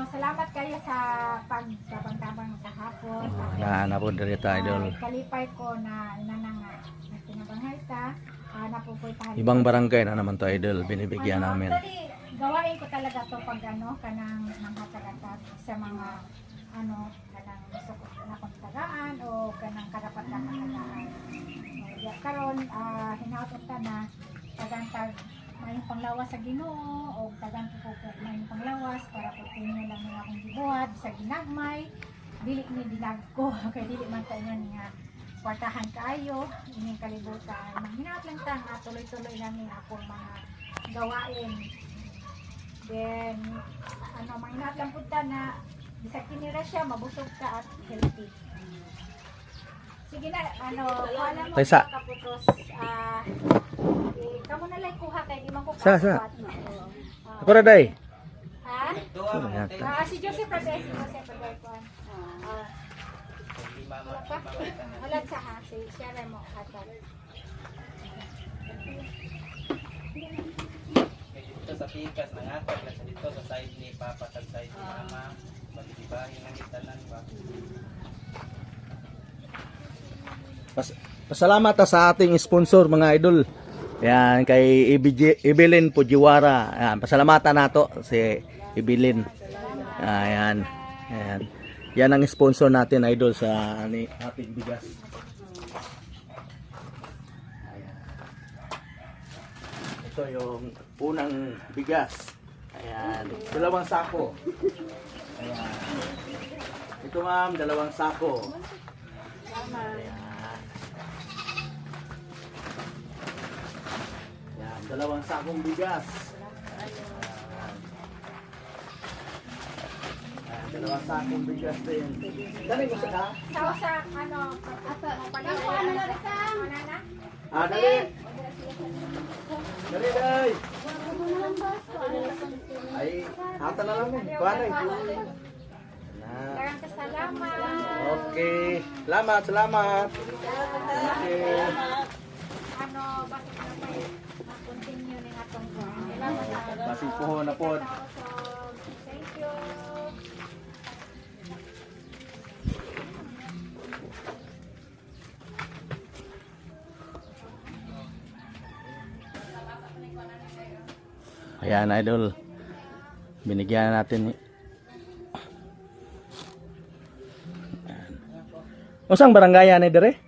ano, salamat kayo sa pagtabang-tabang kahapon. Na na po diri ta idol. Ah, kalipay ko na ina na nga na pinabangay ta. Uh, napupoy pa. Ibang barangay na naman to idol binibigyan Ano, namin. actually, gawain ko talaga to pag ano, kanang nanghatag-hatag sa mga ano, kanang gusto ko na kong tagaan o kanang karapat na katagaan. So, karon ah hinaot ta na tagantag may panglawas sa Ginoo o tagan ko ko may panglawas para po tinyo lang nga akong gibuhat sa ginagmay. Dili ni dilag ko kay dili man ta nga nga kwartahan kaayo. Ining kalibutan manghinaot lang ta nga tuloy-tuloy namin akong mga gawain. Then ano manghinaot lang pud ta na bisag kinira siya mabusog ka at healthy. Sige na, ano, wala mo kaputos, ah, eh, kamo na lang kuha kay di man ko Sa, sa. Ah, Ako ra day. Ha? Yan? Ah, si Joseph Rades, si Joseph Rades. Ah. Wala sa ha, si rin mo hatag. dito sa pikas nangatag na sa dito sa side ni Papa tag side ni Mama magigibahin ang itanan ba Pas pasalamat ta sa ating sponsor mga idol. Yan kay Ibilin Pujiwara. Yan, pasalamatan nato si Ibilin. Ayan. Ayan. Yan ang sponsor natin idol sa ani ating bigas. Ayan. Ito yung unang bigas. Ayan. Dalawang sako. Ayan. Ito ma'am, dalawang sako. Ayan. Yan, dalawang sakong bigas. Ayan. Dalawang sakong bigas din. Dali mo Sa sa ano, apa, panawa na lang ka. Ano na? Ah, dali. Dali, dali. Ay, hata na lang eh. Kuha na eh. Na. Dagang kasalamat. Okay. Salamat, salamat. Okay. Ano, bakit na may continue ning atong Salamat. Basig po na po. Thank you. Ayan, idol. Binigyan na natin. Ayan. Usang barangay yan eh, dire?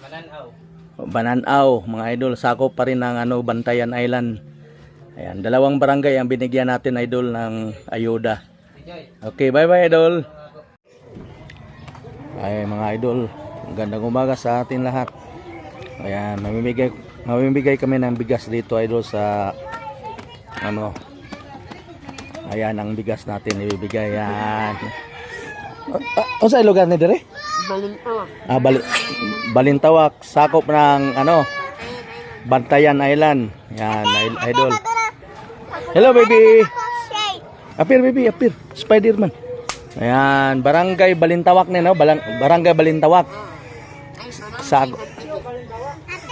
mananaw Bananaw, mga idol. Sakop pa rin ng ano, Bantayan Island. Ayan, dalawang barangay ang binigyan natin, idol, ng ayuda. Okay, bye-bye, idol. Ay, mga idol. Gandang umaga sa atin lahat. Ayan, mamimigay, mamimigay kami ng bigas dito, idol, sa ano. Ayan, ang bigas natin ibibigay. Ayan. Uh, uh, sa lugar ni dire? Balintawak. Ah, bali, Balintawak. Sakop ng ano, Bantayan Island. Yan, idol. Hello, baby. Apir, baby, apir. Spider-Man. Ayan, Barangay Balintawak na, no? Balang, Barangay Balintawak. Sa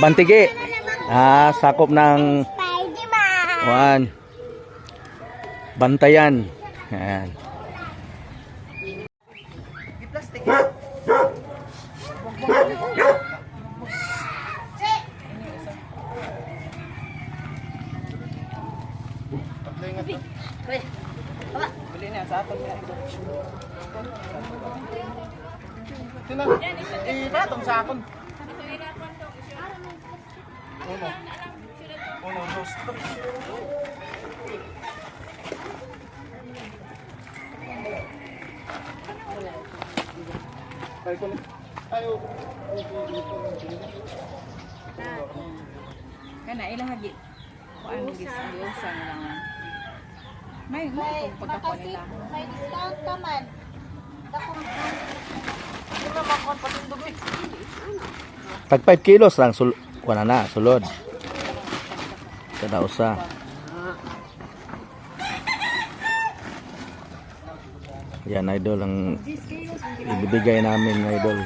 Bantigi. Ah, sakop ng Juan. Bantayan. Ayan. bili na nga Ibatong sa akon. Uno. Uno, dos. Ay, kung... Ayo. Kana ilang hagi. Kuan gis diusa na lang. May may nila. May discount ka man. Tag 5 kilos lang sul kuha na, sulod. Kada usa. Yan idol ang ibibigay namin idol.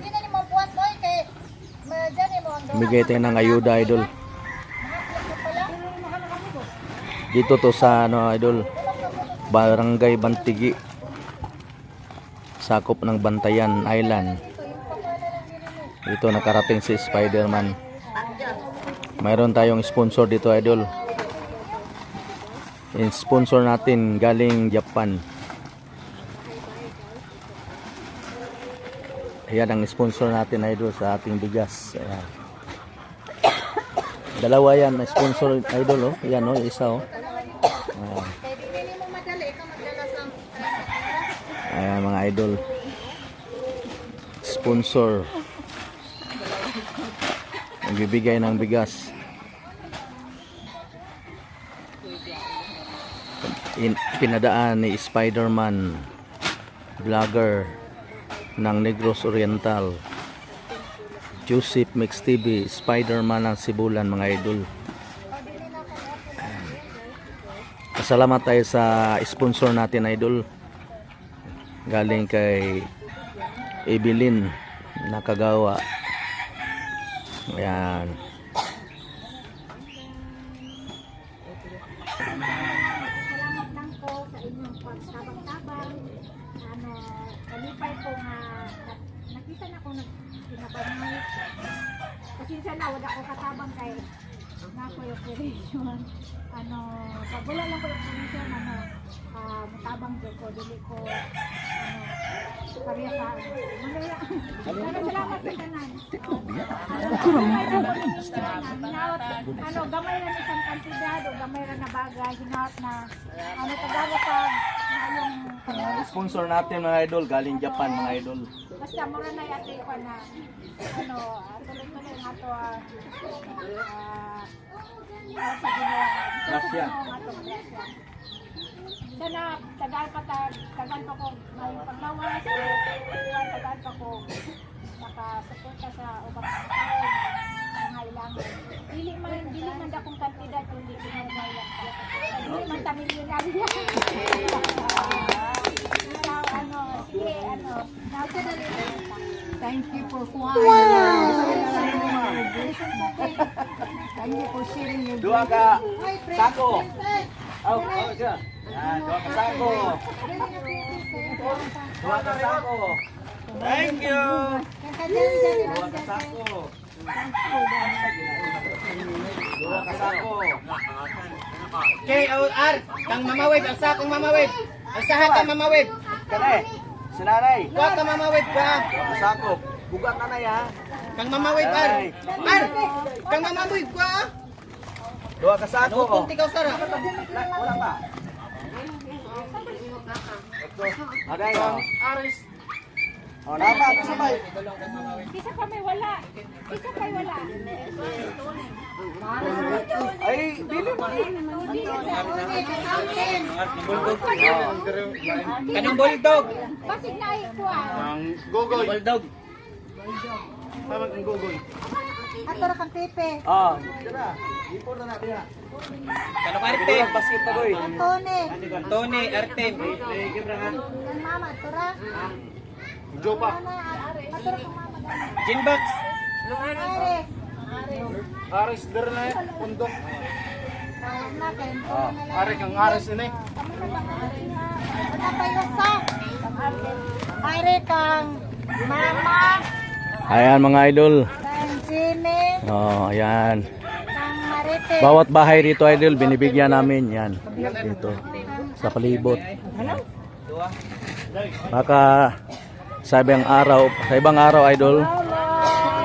Hindi na Bigay tayo ng ayuda idol. Dito to sa ano idol. Barangay Bantigi. Sakop ng Bantayan Island. Dito nakarating si Spider-Man. Mayroon tayong sponsor dito, idol. Yung sponsor natin galing Japan. Ayan ang sponsor natin idol sa ating bigas. Ayan. Dalawa yan, may sponsor idol oh. Ayan oh, isa oh. Ayan. Ayan mga idol. Sponsor. Nagbibigay ng bigas. In, pinadaan ni Spider-Man vlogger ng Negros Oriental Joseph Mix TV Spider-Man ng Sibulan mga idol. Pasalamat tayo sa sponsor natin idol. Galing kay Evelyn Nakagawa. Ayan Salamat lang po sa inyong pagtabang-tabang. Ano, kalipay po nga na- nakita na ko nagpinabangay. Pasensya na, wala ko katabang kay operation. Ano, pag wala lang ko yung operation, ano, ah, mutabang dyan ko, dili ko, ano, pariya sa, manaya. Maraming salamat sa kanan. Ano, gamay na isang kantidad o gamay na na bagay, hinahot na, ano, tagawa pa, na yung, sponsor natin mga idol galing Japan mga idol basta mura na yate ko na, ano, ah, tuloy-tuloy nga to, ah, ah, sa ginawa. Grasya. Sana, tagal pa tag, tagal pa ko may paglawas, o tagal pa ko nakasuporta sa ubang tao na nangailangan. Dili man, dili man dakong kantidad, kundi kinangailangan ka. Dili man ta milyonarya. Thank you for Juan. Thank you for sharing your dua ka. sako. Oh, oh siya. Yan dua ka sako. Dua ka sako. Thank you. Dua ka sako. Dua ka sako. Okay, oh, Ar, kang mamawid, ang sakong mamawid. Ang saha ka mamawid. kare sinanay Kuha ka mamawid ka. dua ka sako bugat na ya Kang mamawid, Ar. Ar, kang mamawid ka. dua ka sako Ano kung tikaw sara? Wala pa Aday, oh. Aris. Oh, napa, sabay. Isa pa may wala. Isa pa may wala. Ay, bili mo. Kanang bulldog. Basig na ikuan. Ang gogoy. Bulldog. Tama ang gogoy. Ato ra kang pepe. Oh, tira. Ipon na na diha. Kanang arte. Basket na goy. Antone. Tony, arte. Kang mama, ato ra. Jopa. Ginbox. Ares. Aris der na eh. Pundok. Natin. Oh. Ari kang Aris ini. Are kang mama. Ayan mga idol. Oh, ayan. Bawat bahay dito idol binibigyan namin yan. Dito sa palibot. Baka sa ibang araw, sa ibang araw idol,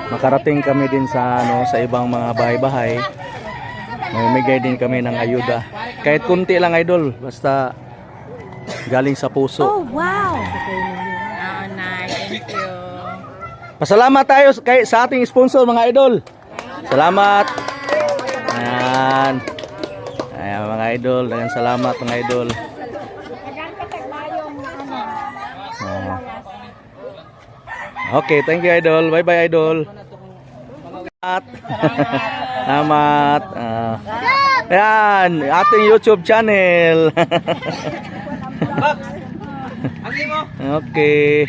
makarating kami din sa ano sa ibang mga bahay-bahay. Mamimigay din kami ng ayuda. Kahit kunti lang idol, basta galing sa puso. Ah, nice. Thank you. Pasalamat tayo kay sa ating sponsor mga idol. Salamat. Ayan. Ayan mga idol, dagang salamat mga idol. Dagan ka tagmayong ano. Ah. Okay, thank you idol. Bye bye idol. Salamat. Salamat. Ah. Ayan, ating YouTube channel. Okay.